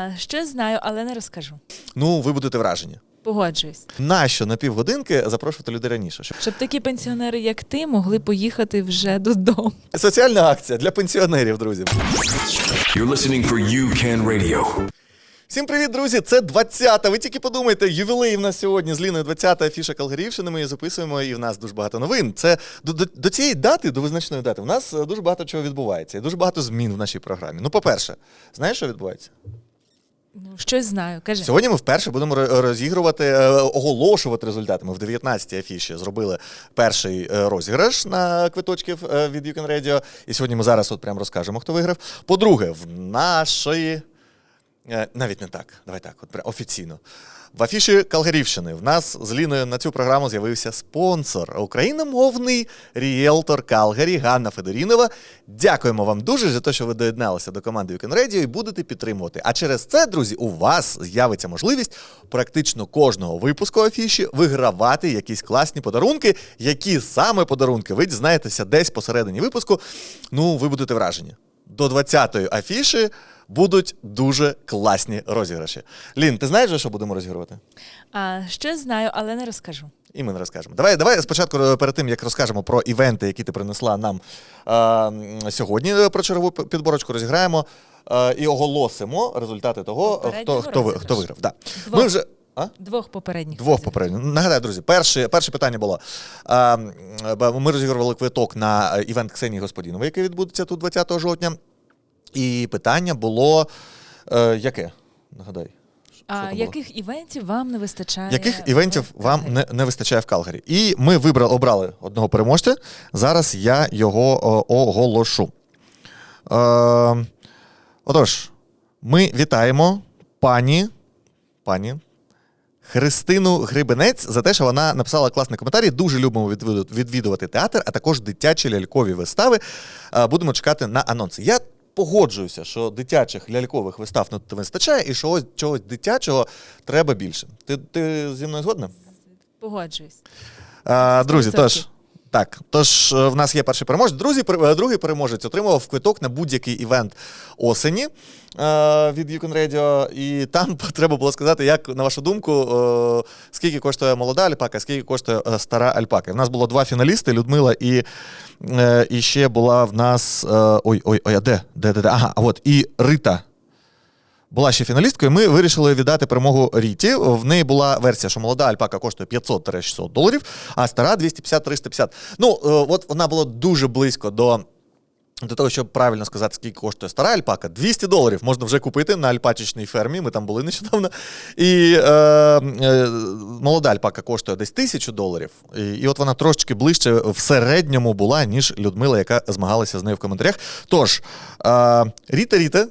А, Щось знаю, але не розкажу. Ну, ви будете вражені. Погоджуюсь. Нащо на півгодинки запрошувати людей раніше? Щоб- Щоб такі пенсіонери, як ти, могли поїхати вже додому. Соціальна акція для пенсіонерів, друзі. You're listening for UCAN Radio. Всім привіт, друзі! Це 20-та. Ви тільки подумайте, ювілей в нас сьогодні з Ліною 20-та афіша Калгарівщини. Ми її записуємо, і в нас дуже багато новин. Це до, до, до цієї дати, до визначної дати, в нас е, дуже багато чого відбувається, і дуже багато змін в нашій програмі. Ну, по-перше, знаєш, що відбувається? Ну, щось знаю. Кажи. Сьогодні ми вперше будемо розігрувати, е, оголошувати результати. Ми в 19-й афіші зробили перший е, розіграш на квиточків е, від Can Radio. І сьогодні ми зараз от прямо розкажемо, хто виграв. По-друге, в нашої. Е, Навіть не так, давай так, от офіційно. В афіші Калгарівщини в нас з Ліною на цю програму з'явився спонсор, україномовний ріелтор Калгарі Ганна Федорінова. Дякуємо вам дуже за те, що ви доєдналися до команди Weekend Radio і будете підтримувати. А через це, друзі, у вас з'явиться можливість практично кожного випуску афіші вигравати якісь класні подарунки. Які саме подарунки ви дізнаєтеся десь посередині випуску. Ну, ви будете вражені. До 20-ї афіші будуть дуже класні розіграші. Лін, ти знаєш, вже, що будемо розігрувати? А, щось знаю, але не розкажу. І ми не розкажемо. Давай, давай спочатку е, перед тим, як розкажемо про івенти, які ти принесла нам м, сьогодні е, про чергову підборочку, розіграємо е, і оголосимо результати того, хто, хто, ви- хто виграв. Да. Ми вже. А? Двох попередніх. Двох попередньо. Нагадаю, друзі, перше, перше питання було. А, ми розігрували квиток на івент Ксенії Господінової, який відбудеться тут 20 жовтня. І питання було е, яке? Нагадай. А яких івентів вам не вистачає? Яких івентів вам не, не вистачає в Калгарі? І ми вибрали, обрали одного переможця. Зараз я його о, оголошу. Е, отож, ми вітаємо пані, пані Христину Грибенець за те, що вона написала класний коментарі. Дуже любимо відвідувати театр, а також дитячі лялькові вистави. Е, Будемо чекати на анонси. Я погоджуюся, що дитячих лялькових вистав не вистачає, і що ось чогось дитячого треба більше. Ти, ти зі мною згодна? Погоджуюсь. А, друзі, тож. Так, тож е, в нас є перший переможець. Друзі, е, другий переможець отримав квиток на будь-який івент осені е, від Yukon Radio. І там треба було сказати, як на вашу думку, скільки коштує молода альпака, скільки коштує стара альпака. В нас було два фіналісти: Людмила і, і ще була в нас. ой, ой, ой, а де? Де, де, де? Ага, от і Рита була ще фіналісткою. Ми вирішили віддати перемогу Ріті. В неї була версія, що молода альпака коштує 500-600 доларів, а стара 250-350. Ну, е, от вона була дуже близько до. До того, щоб правильно сказати, скільки коштує стара альпака, 200 доларів можна вже купити на альпачечній фермі. Ми там були нещодавно. І е, е, молода альпака коштує десь 1000 доларів. І, і от вона трошечки ближче в середньому була, ніж Людмила, яка змагалася з нею в коментарях. Тож, е, Ріта Ріта,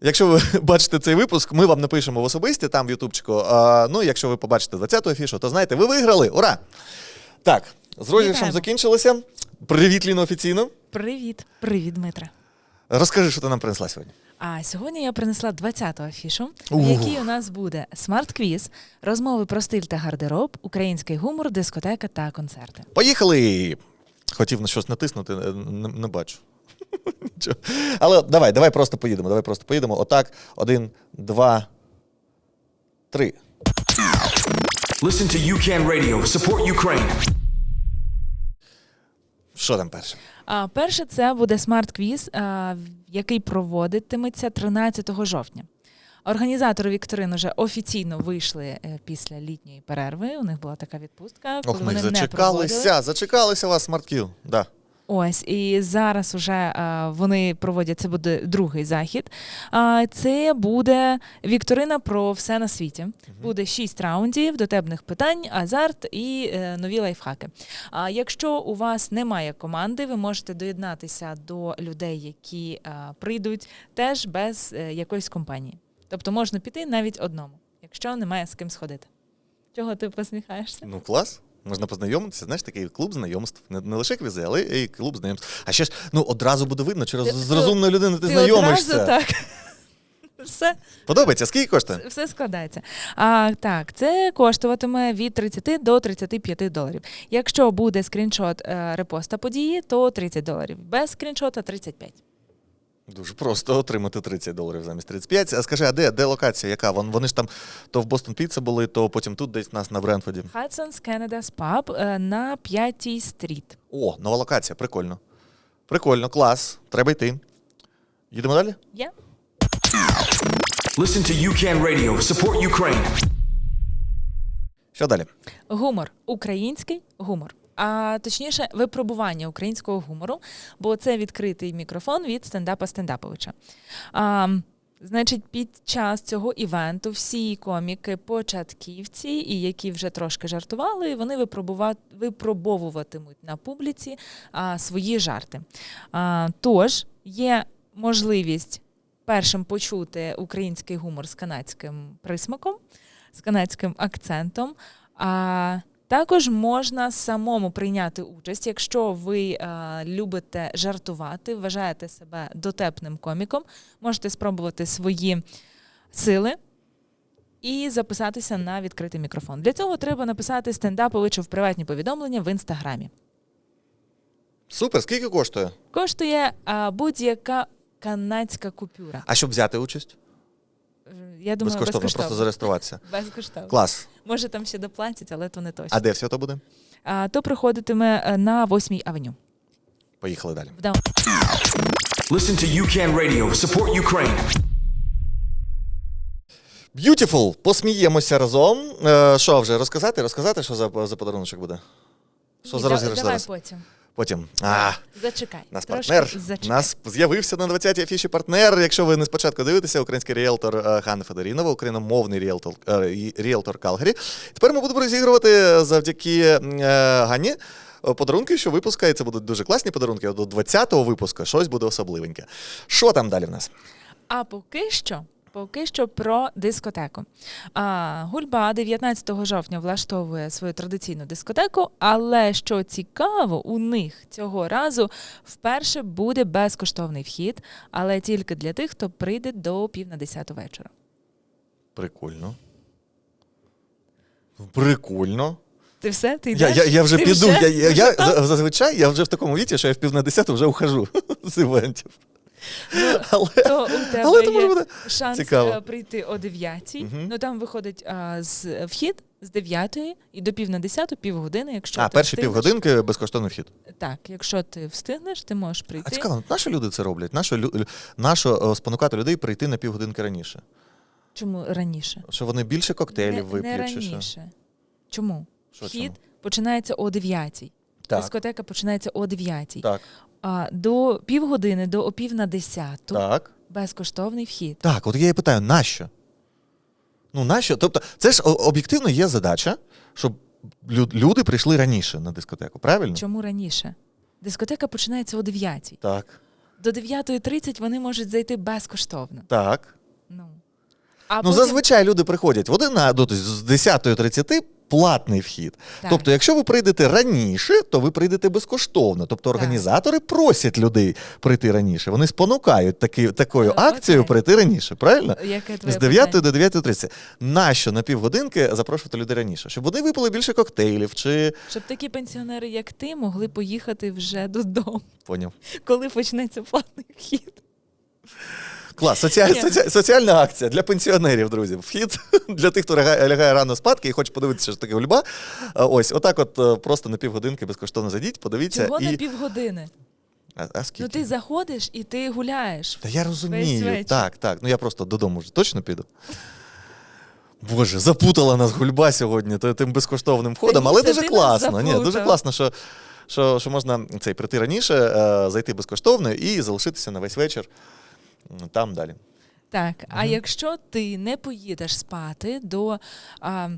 Якщо ви бачите цей випуск, ми вам напишемо в особисті там в Ютубчику. А, ну, якщо ви побачите 20-ту афішу, то знаєте, ви виграли. Ура! Так, з розіграшем Вітаємо. закінчилося. Привіт, Ліно, офіційно. Привіт. Привіт, Дмитре. Розкажи, що ти нам принесла сьогодні. А сьогодні я принесла 20-ту афішу, в якій у нас буде смарт-квіз, розмови про стиль та гардероб, український гумор, дискотека та концерти. Поїхали! Хотів на щось натиснути, е, не, не бачу. Але давай, давай просто поїдемо. Давай просто поїдемо. Отак. Один, два, три. Listen to UCAN Radio. Support Ukraine. Що там перше? А перше це буде смарт-квіз, а, який проводитиметься 13 жовтня. Організатори вікторин вже офіційно вийшли е, після літньої перерви. У них була така відпустка, коли Ох, ми вони не проводили. зачекалися, зачекалися вас, смартків. Да. Ось і зараз уже а, вони проводять це буде другий захід. А, це буде вікторина про все на світі. Буде шість раундів, дотепних питань, азарт і е, нові лайфхаки. А якщо у вас немає команди, ви можете доєднатися до людей, які а, прийдуть теж без е, якоїсь компанії. Тобто можна піти навіть одному, якщо немає з ким сходити. Чого ти посміхаєшся? Ну, клас. Можна познайомитися, знаєш, такий клуб знайомств. Не, не лише квізи, але і клуб знайомств. А ще ж ну, одразу буде видно, Ти- з розумною людиною ти, Ти знайомишся. одразу так. Все. Подобається, скільки коштує? Все складається. А, так, це коштуватиме від 30 до 35 доларів. Якщо буде скріншот е, репоста події, то 30 доларів. Без скріншота 35. Дуже просто отримати 30 доларів замість 35. А скажи, а де, де локація? Яка? Вон, вони ж там то в Бостон Піцца були, то потім тут десь нас на Брентфорді. Hudson's Canada's Pub е, на 5-й стріт. О, нова локація, прикольно. Прикольно, клас. Треба йти. Їдемо далі? Є? Listen to UCAN Radio. Support Ukraine. Що далі? Гумор. Український гумор. А точніше, випробування українського гумору, бо це відкритий мікрофон від стендапа Стендаповича. А, значить, під час цього івенту всі коміки, початківці, і які вже трошки жартували, вони випробовуватимуть на публіці а, свої жарти. А, тож є можливість першим почути український гумор з канадським присмаком, з канадським акцентом. А також можна самому прийняти участь, якщо ви е, любите жартувати, вважаєте себе дотепним коміком, можете спробувати свої сили і записатися на відкритий мікрофон. Для цього треба написати стендаповичу в приватні повідомлення в інстаграмі. Супер, скільки коштує? Коштує е, будь-яка канадська купюра. А щоб взяти участь? Е, Я думаю, безкоштовно, безкоштовно. просто зареєструватися. Безкоштовно. Клас. Може, там ще доплатять, але то не точно. А де все то буде? А, то приходитиме е, на 8-й авеню. Поїхали далі. Вдам- Listen to UCAN Radio. Support Ukraine. Beautiful! Посміємося разом. Е, що вже розказати? Розказати, що за, за подарунок буде? Що за да- розіграш Давай зараз? потім. Потім. А, Зачекай. нас партнер. Зачекай. Нас з'явився на 20-й афіші партнер. Якщо ви не спочатку дивитеся, український ріелтор е, Ганна Федорінова, україномовний ріелтор, е, ріелтор Калгарі. Тепер ми будемо розігрувати завдяки е, Ганні. е, Подарунки, що випуска, і це будуть дуже класні подарунки. До 20-го випуску щось буде особливеньке. Що там далі в нас? А поки що. Поки що про дискотеку. А, Гульба 19 жовтня влаштовує свою традиційну дискотеку, але що цікаво, у них цього разу вперше буде безкоштовний вхід, але тільки для тих, хто прийде до пів на 10 вечора. Прикольно. Прикольно. Ти все? Ти йдеш? я, я вже Ти піду. Я, я, я, зазвичай я вже в такому віці, що я в пів на десяту вже ухожу з івентів. Але, То у тебе але є бути. шанс цікаво. е, прийти о 9 Мгм. Ну там виходить а, з вхід з 9 і до пів на 10 півгодини. Якщо А, ти перші встигнеш. півгодинки безкоштовний вхід. Так, якщо ти встигнеш, ти можеш прийти. А цікаво, нащо люди це роблять? Нащо е, спонукати людей прийти на півгодинки раніше? Чому раніше? Що вони більше коктейлів не, вип'ють не чи що? раніше. Чому? Що Вхід чому? починається о 9 Так, Дискотека починається о 9 так, А до півгодини, до о пів на 10 так. безкоштовний вхід. Так, от я і питаю, нащо? Ну, нащо? Тобто, це ж об'єктивно є задача, щоб люди прийшли раніше на дискотеку, правильно? Чому раніше? Дискотека починається о 9 Так, До 9.30 вони можуть зайти безкоштовно. так. Ну, а Ну, потім- зазвичай люди приходять в один на ну, тобто з 10.30 платний вхід. Так. Тобто, якщо ви прийдете раніше, то ви прийдете безкоштовно. Тобто організатори просять людей прийти раніше. Вони спонукають таки, такою Е, акцією окей. прийти раніше, правильно? Яке твоє З 9 питання? до 9.30. Нащо на півгодинки запрошувати людей раніше? Щоб вони випили більше коктейлів чи. Щоб такі пенсіонери, як ти, могли поїхати вже додому, Поняв. коли почнеться платний вхід. Клас, соціаль, соці- соціальна акція для пенсіонерів, друзі. Вхід для тих, хто лягає, лягає рано спадки і хоче подивитися, що таке гульба. Ось, отак, от е, просто на півгодинки безкоштовно зайдіть, подивіться. Чого і... на півгодини? А, а скільки? Ну ти заходиш і ти гуляєш. Та я розумію. Так, так. Ну я просто додому вже точно піду. Боже, запутала нас гульба сьогодні тим безкоштовним входом, але дуже класно. Ні, дуже класно, що, що, що можна цей, прийти раніше, е, зайти безкоштовно і залишитися на весь вечір там далі. Так, а якщо ти не поїдеш спати до а,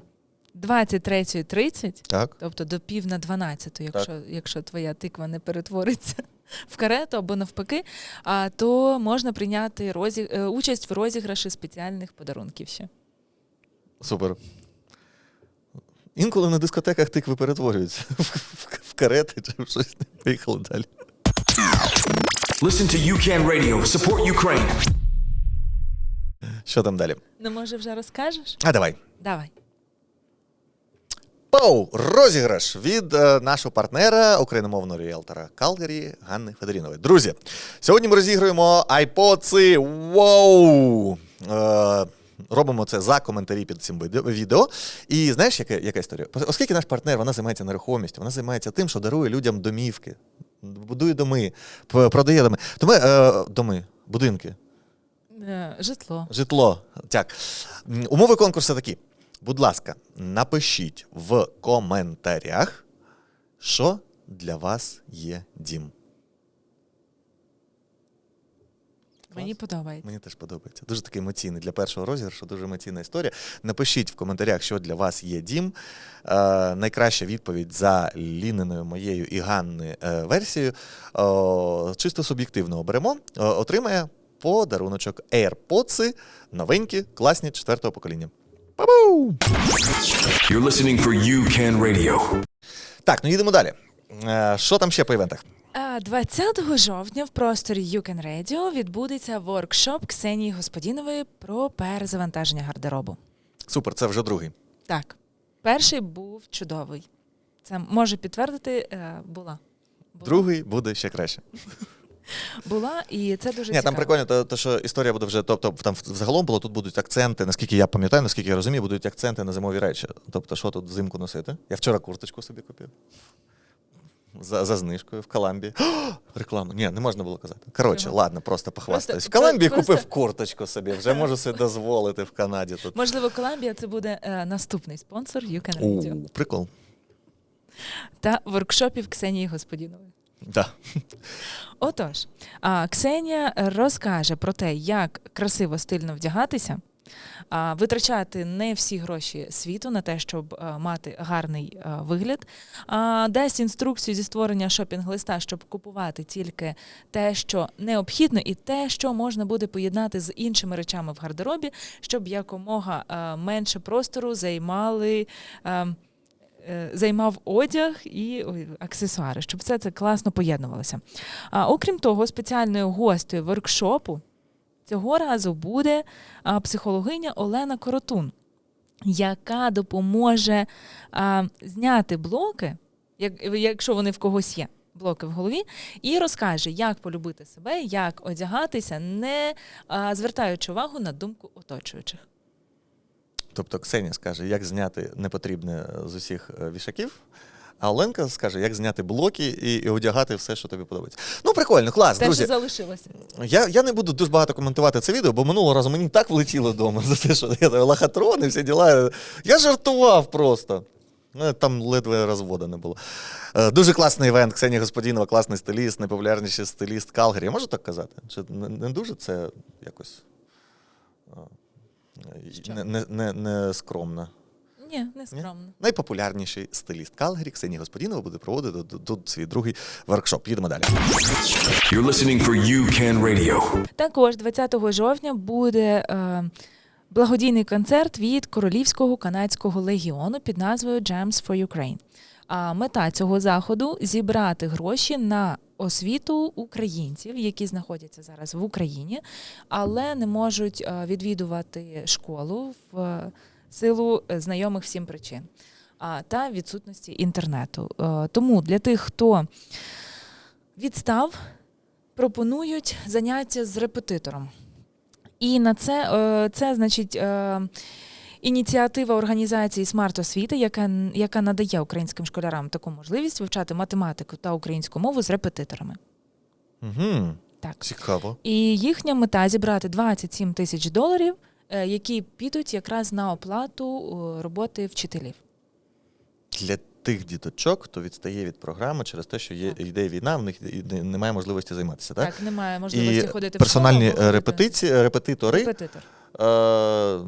23.30, Так. тобто до пів на 12, якщо, якщо твоя тиква не перетвориться в карету або навпаки, а, то можна прийняти розі... е, участь в розіграші спеціальних подарунків ще. Супер. Інколи на дискотеках тикви перетворюються в карети чи в щось. Поїхали далі. Listen to UCAN Radio. Support Ukraine. Що там далі? Ну, може, вже розкажеш? А давай. Давай. Оу, розіграш від е, нашого партнера, україномовного ріелтора Калгарі Ганни Федорінової. Друзі, сьогодні ми розігруємо айпоци. Вау! Е, робимо це за коментарі під цим відео- відео. І знаєш, яка, яка історія? Оскільки наш партнер вона займається нерухомістю, вона займається тим, що дарує людям домівки, будує доми, продає доми. Тому е, доми будинки. Е, Житло. Житло. Так. Умови конкурсу такі. Будь ласка, напишіть в коментарях, що для вас є дім. Мені подобається. Мені теж подобається. Дуже такий емоційний для першого розіграшу, дуже емоційна історія. Напишіть в коментарях, що для вас є дім. Е, найкраща відповідь за Ліниною моєю і Ганни е, версією. Е, чисто суб'єктивно оберемо. Е, отримає подаруночок AirPods, новенькі, класні четвертого покоління. Па-бу! You're listening for UCAN Radio. Так, ну їдемо далі. Е, що там ще по івентах? А 20 жовтня в просторі You Can Radio відбудеться воркшоп Ксенії Господінової про перезавантаження гардеробу. Супер, це вже другий. Так, перший був чудовий. Це може підтвердити е, була. Була. Другий буде ще краще. Була, і це дуже Ні, цікаво. там прикольно, то, то, що історія буде вже, тобто там взагалом було, тут будуть акценти, наскільки я пам'ятаю, наскільки я розумію, будуть акценти на зимові речі. Тобто, що тут взимку носити? Я вчора курточку собі купив. За, за знижкою в Каламбі. Рекламу. Ні, не можна було казати. Коротше, ладно, просто похвастаюсь. В Просто- Каламбі просто- купив курточку собі, вже можу собі дозволити в Канаді тут. Можливо, Коламбія це буде е, наступний спонсор You Can Radio прикол. та воркшопів Ксенії Господінової. Да. Отож, а, Ксенія розкаже про те, як красиво стильно вдягатися, витрачати не всі гроші світу на те, щоб мати гарний вигляд, а, дасть інструкцію зі створення шопінг-листа, щоб купувати тільки те, що необхідно, і те, що можна буде поєднати з іншими речами в гардеробі, щоб якомога менше простору займали. е, Займав одяг і аксесуари, щоб все це класно поєднувалося. А, окрім того, спеціальною гостею воркшопу цього разу буде психологиня Олена Коротун, яка допоможе зняти блоки, як, якщо вони в когось є. Блоки в голові, і розкаже, як полюбити себе, як одягатися, не а, звертаючи увагу на думку оточуючих. Тобто Ксенія скаже, як зняти непотрібне з усіх е, вішаків. А Оленка скаже, як зняти блоки і, і одягати все, що тобі подобається. Ну, прикольно, клас, Те, друзі. що залишилося. Я, я не буду дуже багато коментувати це відео, бо минулого разу мені так влетіло вдома за те, що я там лохотрони, всі діла. Я жартував просто. Ну, Там ледве розвода не було. Е, Дуже класний івент. Ксенія Господінова, класний стиліст, найпопулярніший стиліст Калгарі. Я можу так казати? Чи не, не дуже це якось е, не, не, не, не скромно? Ні, не скромно. Найпопулярніший стиліст Калгарі Ксенія Господінова буде проводити тут- тут свій другий воркшоп. Їдемо далі. You're listening for UCAN Radio. Також 20 жовтня буде е, благодійний концерт від Королівського канадського легіону під назвою Gems for Ukraine. А мета цього заходу зібрати гроші на освіту українців, які знаходяться зараз в Україні, але не можуть е, відвідувати школу в силу е, знайомих всім причин та відсутності інтернету. Е, Тому для тих, хто відстав, пропонують заняття з репетитором. І на це, е, це значить, ініціатива організації Смарт освіти, яка, яка надає українським школярам таку можливість вивчати математику та українську мову з репетиторами. Угу. Так. Цікаво. І їхня мета зібрати 27 тисяч доларів, які підуть якраз на оплату е, роботи вчителів. для тих діточок, хто відстає від програми через те, що є йде війна, в них немає можливості займатися. Так? Так, немає можливості І ходити персональні в е, ходити- репетиції, репетитори. Репетитор. Е,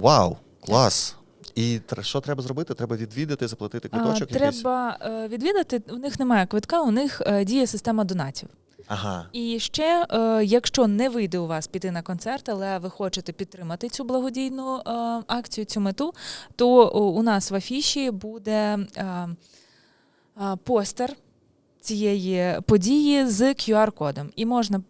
вау, клас. І що треба зробити? Треба відвідати, заплатити квиточок. якийсь? треба е, відвідати. У них немає квитка, у них е, діє система донатів. Ага. І ще, е, якщо не вийде у вас піти на концерт, але ви хочете підтримати цю благодійну е, акцію, цю мету, то у нас в афіші буде е, е, постер цієї події з QR-кодом. І можна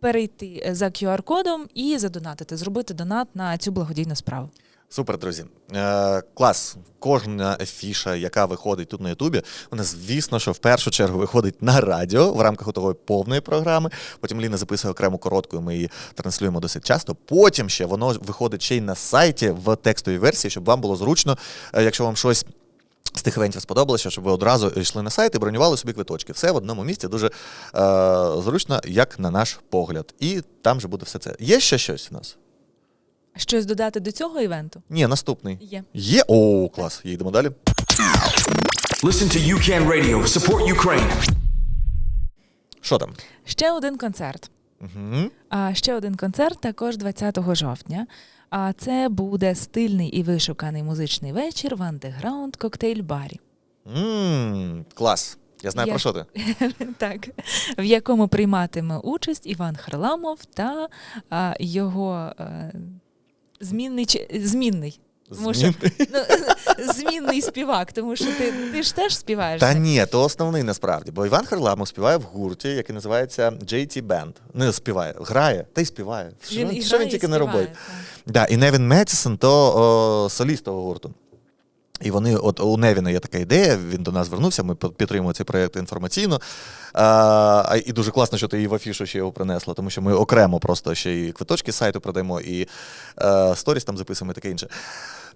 перейти за QR-кодом і задонатити, зробити донат на цю благодійну справу. Супер, друзі. Е, клас. Кожна ефіша, яка виходить тут на Ютубі, вона, звісно, що в першу чергу виходить на радіо в рамках того повної програми. Потім Ліна записує окрему коротку, і ми її транслюємо досить часто. Потім ще воно виходить ще й на сайті в текстовій версії, щоб вам було зручно, е, якщо вам щось. З тих івентів сподобалося, щоб ви одразу йшли на сайт і бронювали собі квиточки. Все в одному місці дуже е, зручно, як на наш погляд. І там же буде все це. Є ще щось в нас? Щось додати до цього івенту? Ні, наступний. Є. Є. О, клас. Їдемо далі. Listen to UCAN Radio. Support Ukraine. Що там? Ще один концерт. Угу. А ще один концерт також 20 жовтня. А це буде стильний і вишуканий музичний вечір в андеграунд коктейль-барі. м клас. Я знаю Я- про що ти. так, в якому прийматиме участь Іван Харламов та а, його е, змінний змінний. Тому що- Ну, змінний співак, тому що ти, ти ж теж співаєш. Та так? ні, то основний насправді. Бо Іван Харламов співає в гурті, який називається JT Band. Не співає, грає, та й співає. Що він, і що грає, він і тільки не робить. так. Да, і Невін Метісон то о, соліст того гурту. І вони, от у Невіна є така ідея, він до нас звернувся, ми підтримуємо цей проєкт інформаційно. А, а, і дуже класно, що ти і в афішу ще його принесла, тому що ми окремо просто ще і квиточки з сайту продаємо, і е, сторіс там записуємо і таке інше.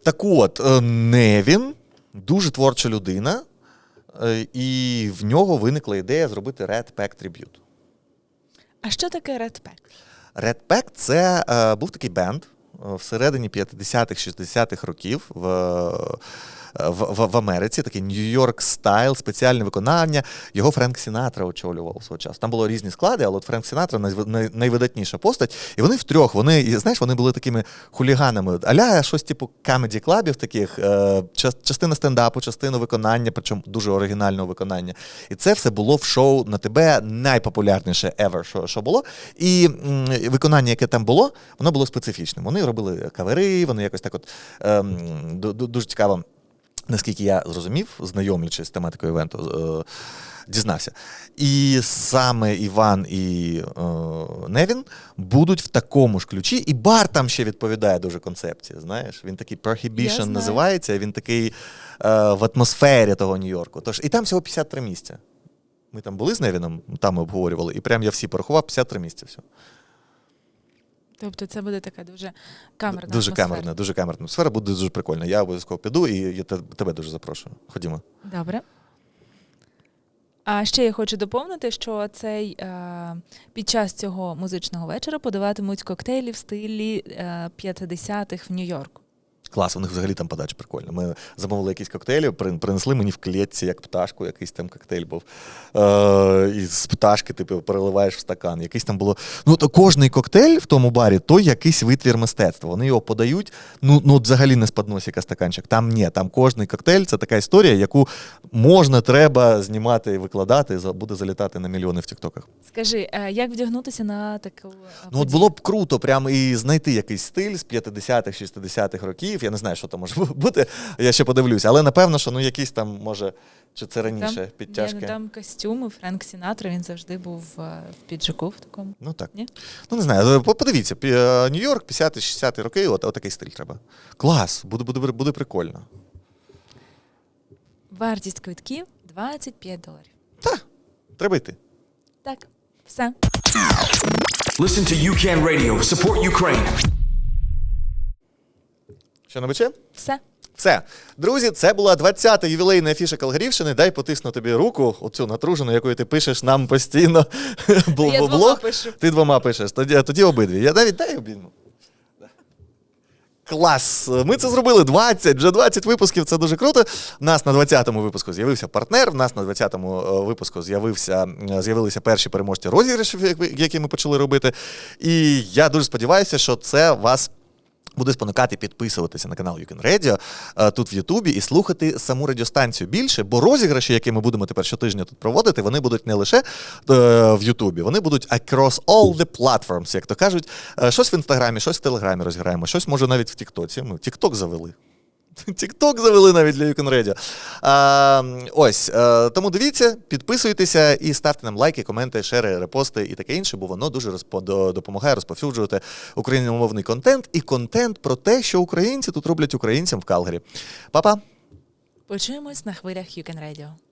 Так от, е, Невін дуже творча людина, е, і в нього виникла ідея зробити Red Pack Tribute. А що таке Red Pack? Red Pack – це е, був такий бенд всередині 50-х, 60-х років в, в, в, Америці, такий Нью-Йорк стайл, спеціальне виконання. Його Френк Сінатра очолював свого часу. Там було різні склади, але от Френк Сінатра най- най- найвидатніша постать. І вони втрьох, вони, знаєш, вони були такими хуліганами. Аля щось типу камеді клабів таких, е, частина стендапу, частина виконання, причому дуже оригінального виконання. І це все було в шоу на тебе найпопулярніше ever, що, що було. І виконання, яке там було, воно було специфічним. Вони робили кавери, вони якось так от ем, ду- ду- дуже цікаво. Наскільки я зрозумів, знайомлячись з тематикою івенту, е, дізнався. І саме Іван і е, Невін будуть в такому ж ключі, і бар там ще відповідає дуже концепції. Знаєш, він такий Prohibition називається, він такий е, в атмосфері того Нью-Йорку. Тож і там всього 53 місця. Ми там були з Невіном, там ми обговорювали, і прям я всі порахував 53 місця. Все. Тобто це буде така дуже камерна Дуже атмосфера. камерна, дуже камерна атмосфера, буде дуже прикольно. Я обов'язково піду і я тебе дуже запрошую. Ходімо. Добре. А ще я хочу доповнити, що цей е, під час цього музичного вечора подаватимуть коктейлі в стилі е, 50-х в Нью-Йорку. Клас, у них взагалі там подача прикольна. Ми замовили якісь коктейлі, прин- принесли мені в клітці, як пташку, якийсь там коктейль був. Е, і з пташки ти переливаєш в стакан. Якийсь там було. Ну, то кожний коктейль в тому барі то якийсь витвір мистецтва. Вони його подають. Ну, ну взагалі не з подносика стаканчик. Там ні, там кожний коктейль це така історія, яку можна, треба знімати і викладати, буде залітати на мільйони в тіктоках. Скажи, е, як вдягнутися на таку. е, Ну, от було б круто прямо і знайти якийсь стиль з 50-х, 60-х років. Я не знаю, що там може бути. Я ще подивлюся, але напевно, що ну якийсь там може, чи це раніше Там, підтяжки. Ні, ну, там костюми, Френк Сінатра, він завжди був е, в піджаку в такому. Ну так. Ні? Ну не знаю. Подивіться, е, Нью-Йорк, 50-60 роки, от, от такий стиль треба. Клас, буде, буде, буде прикольно. Вартість квитків 25 доларів. Треба йти. Так, все. Listen to UCAN Radio. Support Ukraine. Що на биче? Все. Все, друзі, це була 20-та ювілейна афіша Калгарівщини. Дай потисну тобі руку, оцю натружену, якою ти пишеш нам постійно Я двома пишу. Ти двома пишеш, тоді, тоді обидві. Я навіть дай обійму. Клас! Ми це зробили 20, вже 20 випусків. Це дуже круто. У нас на 20-му випуску з'явився партнер. В нас на 20-му е, випуску з'явився, е, з'явилися перші переможці розіграшів, які ми почали робити. І я дуже сподіваюся, що це вас. Буде спонукати підписуватися на канал You Radio е, тут в Ютубі і слухати саму радіостанцію більше, бо розіграші, які ми будемо тепер щотижня тут проводити, вони будуть не лише е, в Ютубі, вони будуть across all the platforms, як то кажуть. Е, щось в інстаграмі, щось в телеграмі розіграємо, щось може навіть в Тіктоці. Ми Тікток завели. Тікток завели навіть для Юкен Радіо. Ось, е, тому дивіться, підписуйтеся і ставте нам лайки, коменти, шери, репости і таке інше, бо воно дуже допомагає розповсюджувати україномовний контент і контент про те, що українці тут роблять українцям в Калгарі. Па-па! Почуємось на хвилях Юкен Radio.